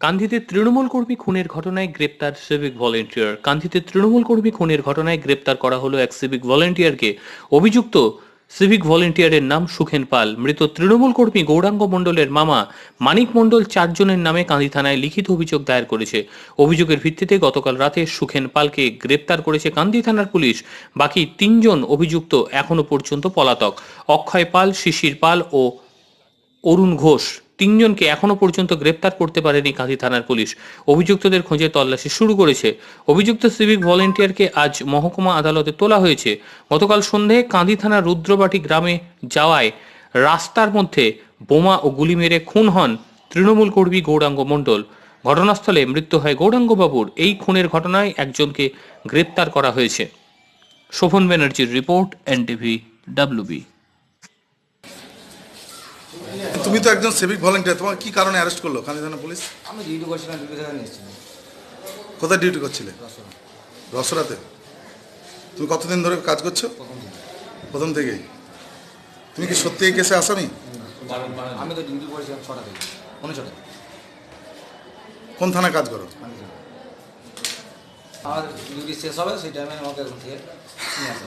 কান্ধিতে তৃণমূল কর্মী খুনের ঘটনায় গ্রেপ্তার সিভিক ভলেন্টিয়ার কান্ধিতে তৃণমূল কর্মী খুনের ঘটনায় গ্রেপ্তার করা হলো এক সিভিক ভলেন্টিয়ারকে অভিযুক্ত সিভিক ভলেন্টিয়ারের নাম সুখেন পাল। মৃত তৃণমূল কর্মী গৌরাঙ্গ মণ্ডলের মামা মানিক মণ্ডল চারজনের নামে কান্দি থানায় লিখিত অভিযোগ দায়ের করেছে। অভিযোগের ভিত্তিতে গতকাল রাতে সুখেন পালকে গ্রেপ্তার করেছে কান্দি থানার পুলিশ। বাকি তিনজন অভিযুক্ত এখনও পর্যন্ত পলাতক। অক্ষয় পাল, শিশির পাল ও অরুণ ঘোষ। তিনজনকে এখনও পর্যন্ত গ্রেপ্তার করতে পারেনি কাঁথি থানার পুলিশ। অভিযুক্তদের খোঁজে তল্লাশি শুরু করেছে। অভিযুক্ত সিভিক ভলেন্টিয়ারকে আজ মহকুমা আদালতে তোলা হয়েছে। গতকাল সন্ধ্যায় কাঁদি থানার রুদ্রবাটি গ্রামে যাওয়ায় রাস্তার মধ্যে বোমা ও গুলি মেরে খুন হন তৃণমূল কর্মী গৌরাঙ্গ মণ্ডল। ঘটনাস্থলে মৃত্যু হয় গৌরাঙ্গবাবুর। এই খুনের ঘটনায় একজনকে গ্রেপ্তার করা হয়েছে। শোভন ব্যানার্জির রিপোর্ট, এনটিভি, ডাব্লিউবি। তুমি তো একজন সিভিক ভলেন্টিয়ার তোমার কি কারণে অ্যারেস্ট করল? কান্দি থানা পুলিশ আমি ডিউটি করছিলাম ডিউটি থেকে নিয়ে এসেছিলাম। কোথায় ডিউটি করছিলে? রসরাতে তুমি কতদিন ধরে কাজ করছ? প্রথম থেকেই। তুমি কি সত্যি এই কেসে আসামি? আমি তো ডিউটি করেছিলাম ছটা থেকে পনেরো ছটা কোন থানায় কাজ করো। আমার ডিউটি শেষ হবে সেই টাইমে আমাকে ওখান থেকে নিয়ে আসা